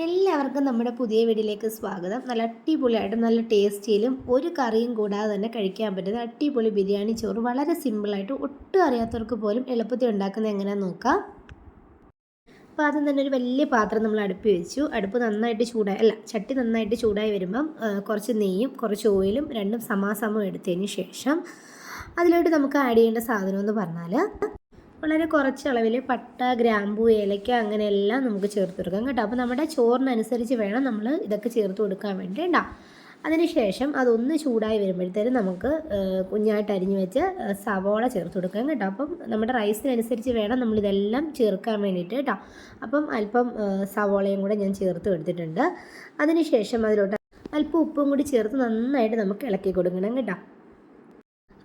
എല്ലാവർക്കും നമ്മുടെ പുതിയ വീടിലേക്ക് സ്വാഗതം. നല്ല അടിപൊളിയായിട്ടും നല്ല ടേസ്റ്റിയിലും ഒരു കറിയും കൂടാതെ തന്നെ കഴിക്കാൻ പറ്റുന്ന അടിപൊളി ബിരിയാണി ചോറ്. വളരെ സിമ്പിളായിട്ട് ഒട്ടും അറിയാത്തവർക്ക് പോലും എളുപ്പത്തിൽ ഉണ്ടാക്കുന്നത് എങ്ങനെയാണെന്ന് നോക്കാം. അപ്പോൾ ആദ്യം തന്നെ ഒരു വലിയ പാത്രം നമ്മൾ അടുപ്പ് വെച്ചു. അടുപ്പ് നന്നായിട്ട് ചൂടായി അല്ല ചട്ടി നന്നായിട്ട് ചൂടായി വരുമ്പം കുറച്ച് നെയ്യും കുറച്ച് ഓയിലും രണ്ടും സമാസമം എടുത്തതിന് ശേഷം അതിലോട്ട് നമുക്ക് ആഡ് ചെയ്യേണ്ട സാധനം എന്ന് പറഞ്ഞാൽ വളരെ കുറച്ച് അളവിൽ പട്ട ഗ്രാമ്പൂ ഏലക്ക അങ്ങനെയെല്ലാം നമുക്ക് ചേർത്ത് കൊടുക്കാം കേട്ടോ. അപ്പോൾ നമ്മുടെ ചോറിനനുസരിച്ച് വേണം നമ്മൾ ഇതൊക്കെ ചേർത്ത് കൊടുക്കാൻ വേണ്ടി ഉണ്ടാവും അതിനുശേഷം അതൊന്ന് ചൂടായി വരുമ്പോഴത്തേനും നമുക്ക് കുഞ്ഞായിട്ട് അരിഞ്ഞു വെച്ച് സവോള ചേർത്ത് കൊടുക്കാം കേട്ടോ. അപ്പം നമ്മുടെ റൈസിനനുസരിച്ച് വേണം നമ്മളിതെല്ലാം ചേർക്കാൻ വേണ്ടിയിട്ട് കേട്ടോ. അപ്പം അല്പം സവോളയും കൂടെ ഞാൻ ചേർത്ത് കൊടുത്തിട്ടുണ്ട്. അതിനുശേഷം അതിലോട്ട് അല്പം ഉപ്പും കൂടി ചേർത്ത് നന്നായിട്ട് നമുക്ക് ഇളക്കി കൊടുക്കണം കേട്ടോ.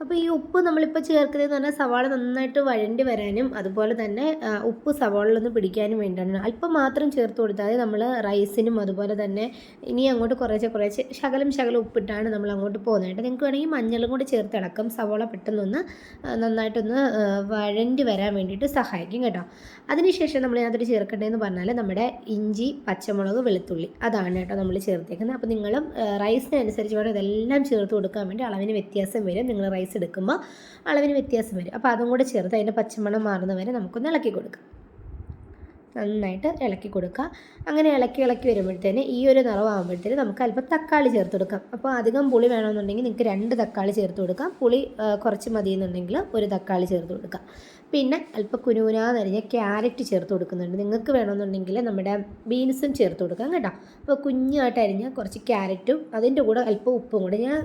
അപ്പോൾ ഈ ഉപ്പ് നമ്മളിപ്പോൾ ചേർക്കുന്നതെന്ന് പറഞ്ഞാൽ സവാള നന്നായിട്ട് വഴണ്ടി വരാനും അതുപോലെ തന്നെ ഉപ്പ് സവാളയിലൊന്ന് പിടിക്കാനും വേണ്ടിയാണ്. അല്പം മാത്രം ചേർത്ത് കൊടുത്താൽ നമ്മൾ റൈസിനും അതുപോലെ തന്നെ ഇനി അങ്ങോട്ട് കുറേശ്ശെ കുറേശ്ശെ ശകലം ശകലം ഉപ്പിട്ടാണ് നമ്മൾ അങ്ങോട്ട് പോകുന്നത് നിങ്ങൾക്ക് വേണമെങ്കിൽ മഞ്ഞളും കൂടി ചേർത്ത് ഇളക്കം. സവാള പെട്ടെന്നൊന്ന് നന്നായിട്ടൊന്ന് വഴണ്ടി വരാൻ വേണ്ടിയിട്ട് സഹായിക്കും കേട്ടോ. അതിനുശേഷം നമ്മൾ അതിനകത്ത് ചേർക്കേണ്ടതെന്ന് പറഞ്ഞാൽ നമ്മുടെ ഇഞ്ചി പച്ചമുളക് വെളുത്തുള്ളി അതാണ് കേട്ടോ നമ്മൾ ചേർത്തേക്കുന്നത്. അപ്പോൾ നിങ്ങളും റൈസിനനുസരിച്ച് വേണം ഇതെല്ലാം ചേർത്ത് കൊടുക്കാൻ വേണ്ടി അളവിന് വ്യത്യാസം വരും. നിങ്ങൾ റൈസ് എടുക്കുമ്പോൾ അളവിന് വ്യത്യാസം വരും. അപ്പോൾ അതും കൂടെ ചേർത്ത് അതിന്റെ പച്ചമണം മാറുന്ന വരെ നമുക്കൊന്ന് ഇളക്കി കൊടുക്കാം. നന്നായിട്ട് ഇളക്കി കൊടുക്കുക. അങ്ങനെ ഇളക്കി ഇളക്കി വരുമ്പോഴത്തേന് ഈ ഒരു നിറവാകുമ്പോഴത്തേന് നമുക്ക് അല്പം തക്കാളി ചേർത്ത് കൊടുക്കാം. അപ്പോൾ അധികം പുളി വേണമെന്നുണ്ടെങ്കിൽ നിങ്ങൾക്ക് രണ്ട് തക്കാളി ചേർത്ത് കൊടുക്കാം. പുളി കുറച്ച് മതി എന്നുണ്ടെങ്കിൽ ഒരു തക്കാളി ചേർത്ത് കൊടുക്കാം. പിന്നെ അല്പം കുനുകുനാന്നരിഞ്ഞ ക്യാരറ്റ് ചേർത്ത് കൊടുക്കുന്നുണ്ട്. നിങ്ങൾക്ക് വേണമെന്നുണ്ടെങ്കിൽ നമ്മുടെ ബീൻസും ചേർത്ത് കൊടുക്കാം കേട്ടോ. അപ്പോൾ കുഞ്ഞായിട്ട് അരിഞ്ഞ കുറച്ച് ക്യാരറ്റും അതിന്റെ കൂടെ അല്പം ഉപ്പും കൂടെ ഞാൻ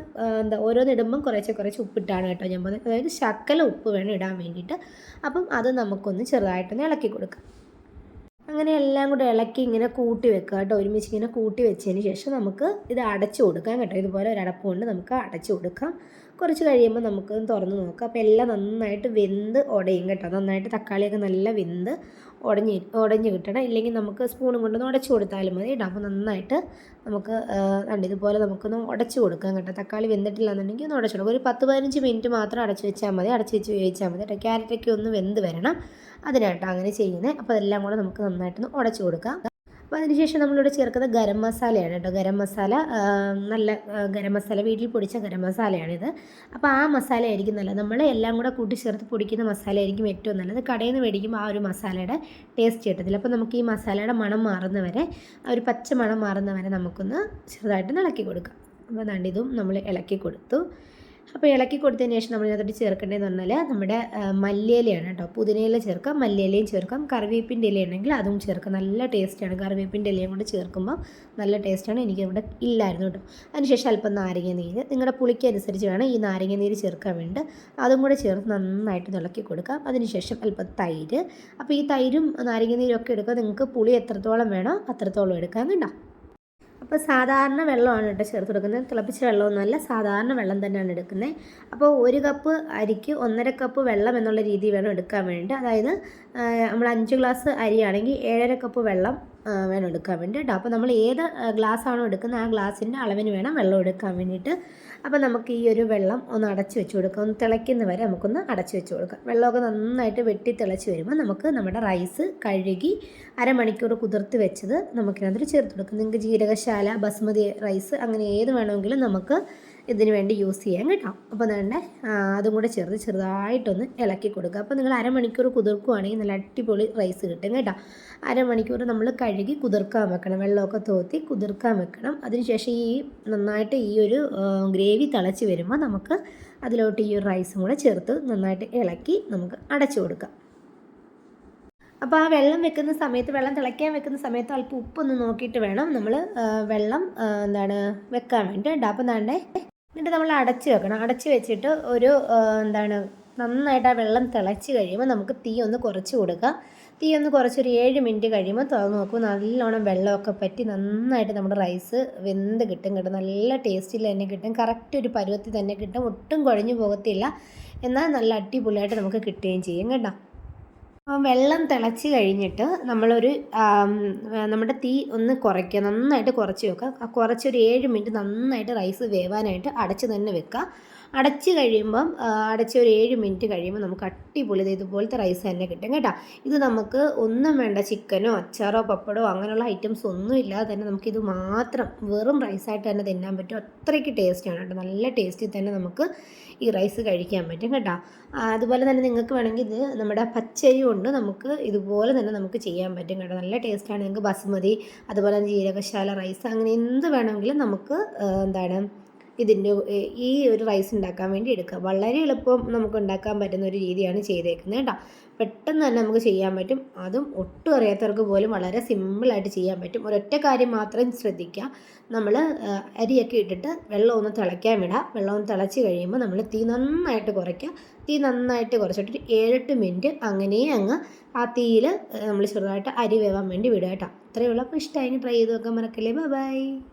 എന്താ ഓരോന്നിടുമ്പം കുറച്ച് കുറച്ച് ഉപ്പിട്ടാണ് കേട്ടോ ഞാൻ പറഞ്ഞത്. അതായത് ശക്കല ഉപ്പ് വേണം ഇടാൻ വേണ്ടിയിട്ട്. അപ്പം അത് നമുക്കൊന്ന് ചെറുതായിട്ടൊന്ന് ഇളക്കി കൊടുക്കാം. അങ്ങനെ എല്ലാം കൂടെ ഇളക്കി ഇങ്ങനെ കൂട്ടി വെക്കുക കേട്ടോ. ഒരുമിച്ച് ഇങ്ങനെ കൂട്ടി വെച്ചതിന് ശേഷം നമുക്ക് ഇത് അടച്ചു കൊടുക്കാം കേട്ടോ. ഇതുപോലെ ഒരു അടപ്പ് കൊണ്ട് നമുക്ക് അടച്ചു കൊടുക്കാം. കുറച്ച് കഴിയുമ്പോൾ നമുക്ക് തുറന്ന് നോക്കാം. അപ്പോൾ എല്ലാം നന്നായിട്ട് വെന്ത് ഉടയും കേട്ടോ. നന്നായിട്ട് തക്കാളിയൊക്കെ നല്ല വെന്ത് ഉടഞ്ഞ് ഉടഞ്ഞ് കിട്ടണം. ഇല്ലെങ്കിൽ നമുക്ക് സ്പൂണും കൊണ്ടൊന്ന് ഉടച്ചു കൊടുത്താലും മതി കേട്ടോ. അപ്പോൾ നന്നായിട്ട് നമുക്ക് കണ്ട് ഇതുപോലെ നമുക്കൊന്ന് ഉടച്ചു കൊടുക്കാം കേട്ടോ. തക്കാളി വെന്തിട്ടില്ല എന്നുണ്ടെങ്കിൽ ഒന്ന് ഉടച്ചു കൊടുക്കാം. ഒരു പത്ത് പതിനഞ്ച് മിനിറ്റ് മാത്രം അടച്ചു വെച്ചാൽ മതി. അടച്ചു വെച്ച് ഉപയോഗിച്ചാൽ മതി കേട്ടോ. ക്യാരറ്റൊക്കെ ഒന്ന് വെന്ത് വരണം. അതിനായിട്ടാണ് അങ്ങനെ ചെയ്യുന്നത്. അപ്പോൾ അതെല്ലാം കൂടെ നമുക്ക് നന്നായിട്ടൊന്ന് ഉടച്ചു കൊടുക്കാം. അപ്പോൾ അതിനുശേഷം നമ്മളിവിടെ ചേർക്കുന്നത് ഗരം മസാലയാണ് കേട്ടോ. ഗരം മസാല നല്ല ഗരം മസാല വീട്ടിൽ പൊടിച്ച ഗരം മസാലയാണിത്. അപ്പോൾ ആ മസാല ആയിരിക്കും നല്ലത്. നമ്മൾ എല്ലാം കൂടെ കൂട്ടി ചേർത്ത് പൊടിക്കുന്ന മസാല ആയിരിക്കും ഏറ്റവും നല്ലത്. കടയിൽ നിന്ന് മേടിക്കുമ്പോൾ ആ ഒരു മസാലയുടെ ടേസ്റ്റ് കിട്ടത്തില്ല. അപ്പോൾ നമുക്ക് ഈ മസാലയുടെ മണം മാറുന്നവരെ ആ ഒരു പച്ച മണം മാറുന്നവരെ നമുക്കൊന്ന് ചെറുതായിട്ട് ഇളക്കി കൊടുക്കാം. അപ്പോൾ ദാണ്ട് ഇതും നമ്മൾ ഇളക്കി കൊടുത്തു. അപ്പോൾ ഇളക്കി കൊടുത്തതിന് ശേഷം നമ്മൾ ഇതിനകത്തോട്ട് ചേർക്കേണ്ടതെന്ന് പറഞ്ഞാൽ നമ്മുടെ മല്ലിയിലയാണ് കേട്ടോ. പുതിനയില ചേർക്കാം മല്ലിയിലയും ചേർക്കാം. കറിവേപ്പിന്റെ ഇല ഉണ്ടെങ്കിൽ അതും ചേർക്കാം. നല്ല ടേസ്റ്റാണ് കറിവേപ്പിന്റെ ഇലയും കൂടെ ചേർക്കുമ്പോൾ നല്ല ടേസ്റ്റാണ് എനിക്ക് ഇവിടെ ഇല്ലായിരുന്നു കേട്ടോ. അതിനുശേഷം അല്പം നാരങ്ങ നീര്. നിങ്ങളുടെ പുളിക്ക് അനുസരിച്ച് വേണം ഈ നാരങ്ങ നീര് ചേർക്കാൻ വേണ്ടി. അതും കൂടെ ചേർത്ത് നന്നായിട്ട് ഇളക്കി കൊടുക്കാം. അതിനുശേഷം അല്പം തൈര്. അപ്പോൾ ഈ തൈരും നാരങ്ങ നീരും ഒക്കെ എടുക്കുക നിങ്ങൾക്ക് പുളി എത്രത്തോളം വേണോ അത്രത്തോളം എടുക്കാം കേട്ടോ. അപ്പോൾ സാധാരണ വെള്ളമാണ് കേട്ടോ ചേർത്ത് കൊടുക്കുന്നത്. തിളപ്പിച്ച വെള്ളമൊന്നുമല്ല സാധാരണ വെള്ളം തന്നെയാണ് എടുക്കുന്നത്. അപ്പോൾ ഒരു കപ്പ് അരിക്ക് ഒന്നര കപ്പ് വെള്ളം എന്നുള്ള രീതി വേണം എടുക്കാൻ വേണ്ടിയിട്ട്. അതായത് നമ്മൾ അഞ്ച് ഗ്ലാസ് അരിയാണെങ്കിൽ ഏഴര കപ്പ് വെള്ളം വേണം എടുക്കാൻ വേണ്ടിയിട്ട്. അപ്പോൾ നമ്മൾ ഏത് ഗ്ലാസ് ആണോ എടുക്കുന്നത് ആ ഗ്ലാസിന്റെ അളവിന് വേണം വെള്ളം എടുക്കാൻ വേണ്ടിയിട്ട്. അപ്പോൾ നമുക്ക് ഈ ഒരു വെള്ളം ഒന്ന് അടച്ചു വെച്ച് കൊടുക്കാം. ഒന്ന് തിളയ്ക്കുന്ന വരെ നമുക്കൊന്ന് അടച്ചു വെച്ച് കൊടുക്കാം. വെള്ളമൊക്കെ നന്നായിട്ട് വെട്ടി തിളച്ച് വരുമ്പോൾ നമുക്ക് നമ്മുടെ റൈസ് കഴുകി അരമണിക്കൂർ കുതിർത്ത് വെച്ചത് നമുക്കിനകത്ത് ചേർത്ത് കൊടുക്കാം. നിങ്ങൾക്ക് ജീരകശാല ബസ്മതി റൈസ് അങ്ങനെ ഏത് വേണമെങ്കിലും നമുക്ക് ഇതിന് വേണ്ടി യൂസ് ചെയ്യാം കേട്ടോ. അപ്പോൾ നിങ്ങളുടെ അതും കൂടെ ചേർത്ത് ചെറുതായിട്ടൊന്ന് ഇളക്കി കൊടുക്കുക. അപ്പോൾ നിങ്ങൾ അരമണിക്കൂർ കുതിർക്കുകയാണെങ്കിൽ നല്ല അടിപൊളി റൈസ് കിട്ടും കേട്ടോ. അരമണിക്കൂർ നമ്മൾ കഴുകി കുതിർക്കാൻ വെക്കണം. വെള്ളമൊക്കെ തോത്തി കുതിർക്കാൻ വെക്കണം. അതിനുശേഷം ഈ നന്നായിട്ട് ഈ ഒരു ഗ്രേവി തിളച്ച് വരുമ്പോൾ നമുക്ക് അതിലോട്ട് ഈ ഒരു റൈസും കൂടെ ചേർത്ത് നന്നായിട്ട് ഇളക്കി നമുക്ക് അടച്ചു കൊടുക്കാം. അപ്പോൾ ആ വെള്ളം വെക്കുന്ന സമയത്ത് വെള്ളം തിളയ്ക്കാൻ വെക്കുന്ന സമയത്ത് അല്പം ഉപ്പൊന്ന് നോക്കിയിട്ട് വേണം നമ്മൾ വെള്ളം എന്താണ് വെക്കാൻ വേണ്ടി അപ്പോൾ എന്താണ്ടേ എന്നിട്ട് നമ്മൾ അടച്ചു വെക്കണം. അടച്ചു വെച്ചിട്ട് ഒരു എന്താണ് നന്നായിട്ട് ആ വെള്ളം തിളച്ച് കഴിയുമ്പോൾ നമുക്ക് തീ ഒന്ന് കുറച്ച് കൊടുക്കാം. തീ ഒന്ന് കുറച്ചൊരു ഏഴ് മിനിറ്റ് കഴിയുമ്പോൾ തുറന്ന് നോക്കുമ്പോൾ നല്ലോണം വെള്ളമൊക്കെ പറ്റി നന്നായിട്ട് നമ്മുടെ റൈസ് വെന്ത് കിട്ടും കേട്ടോ. നല്ല ടേസ്റ്റിൽ തന്നെ കിട്ടും. കറക്റ്റ് ഒരു പരുവത്തിൽ തന്നെ കിട്ടും. ഒട്ടും കുഴഞ്ഞു പോകത്തില്ല. എന്നാൽ നല്ല അടിപൊളിയായിട്ട് നമുക്ക് കിട്ടുകയും ചെയ്യും കേട്ടോ. വെള്ളം തിളച്ച് കഴിഞ്ഞിട്ട് നമ്മളൊരു നമ്മുടെ തീ ഒന്ന് കുറയ്ക്കുക നന്നായിട്ട് കുറച്ച് വെക്കുക. കുറച്ചൊരു ഏഴ് മിനിറ്റ് നന്നായിട്ട് റൈസ് വേവാനായിട്ട് അടച്ച് തന്നെ വെക്കുക. അടച്ച് കഴിയുമ്പം അടച്ച് ഒരു ഏഴ് മിനിറ്റ് കഴിയുമ്പോൾ നമുക്ക് അടിപൊളി ദേ ഇതുപോലത്തെ റൈസ് തന്നെ കിട്ടും കേട്ടോ. ഇത് നമുക്ക് ഒന്നും വേണ്ട ചിക്കനോ അച്ചാറോ പപ്പടോ അങ്ങനെയുള്ള ഐറ്റംസ് ഒന്നും ഇല്ലാതെ തന്നെ നമുക്കിത് മാത്രം വെറും റൈസായിട്ട് തന്നെ തിന്നാൻ പറ്റും. അത്രയ്ക്ക് ടേസ്റ്റാണ് കേട്ടോ. നല്ല ടേസ്റ്റിൽ തന്നെ നമുക്ക് ഈ റൈസ് കഴിക്കാൻ പറ്റും കേട്ടോ. അതുപോലെ തന്നെ നിങ്ങൾക്ക് വേണമെങ്കിൽ ഇത് നമ്മുടെ പച്ചരി കൊണ്ട് നമുക്ക് ഇതുപോലെ തന്നെ നമുക്ക് ചെയ്യാൻ പറ്റും കേട്ടോ. നല്ല ടേസ്റ്റാണ് നിങ്ങൾക്ക് ബസുമതി അതുപോലെ തന്നെ ജീരകശാല റൈസ് അങ്ങനെ എന്ത് വേണമെങ്കിലും നമുക്ക് എന്താണ് ഇതിന്റെ ഈ ഒരു റൈസ് ഉണ്ടാക്കാൻ വേണ്ടി എടുക്കുക. വളരെ എളുപ്പം നമുക്ക് ഉണ്ടാക്കാൻ പറ്റുന്ന ഒരു രീതിയാണ് ചെയ്തേക്കുന്നത് കേട്ടോ. പെട്ടെന്ന് തന്നെ നമുക്ക് ചെയ്യാൻ പറ്റും. അതും ഒട്ടും അറിയാത്തവർക്ക് പോലും വളരെ സിമ്പിളായിട്ട് ചെയ്യാൻ പറ്റും. ഒരൊറ്റ കാര്യം മാത്രം ശ്രദ്ധിക്കുക. നമ്മൾ അരിയൊക്കെ ഇട്ടിട്ട് വെള്ളം ഒന്ന് തിളയ്ക്കാൻ വിടുക വെള്ളം ഒന്ന് തിളച്ച് കഴിയുമ്പോൾ നമ്മൾ തീ നന്നായിട്ട് കുറയ്ക്കുക. തീ നന്നായിട്ട് കുറച്ചിട്ട് ഒരു ഏഴെട്ട് മിനിറ്റ് അങ്ങനെ അങ്ങ് ആ തീയിൽ നമ്മൾ ചെറുതായിട്ട് അരി വേവാൻ വേണ്ടി വിടുക കേട്ടോ. അത്രയേ ഉള്ളൂ. അപ്പോൾ ഇഷ്ടമായി ട്രൈ ചെയ്ത് നോക്കാൻ മറക്കല്ലേ. ബൈ.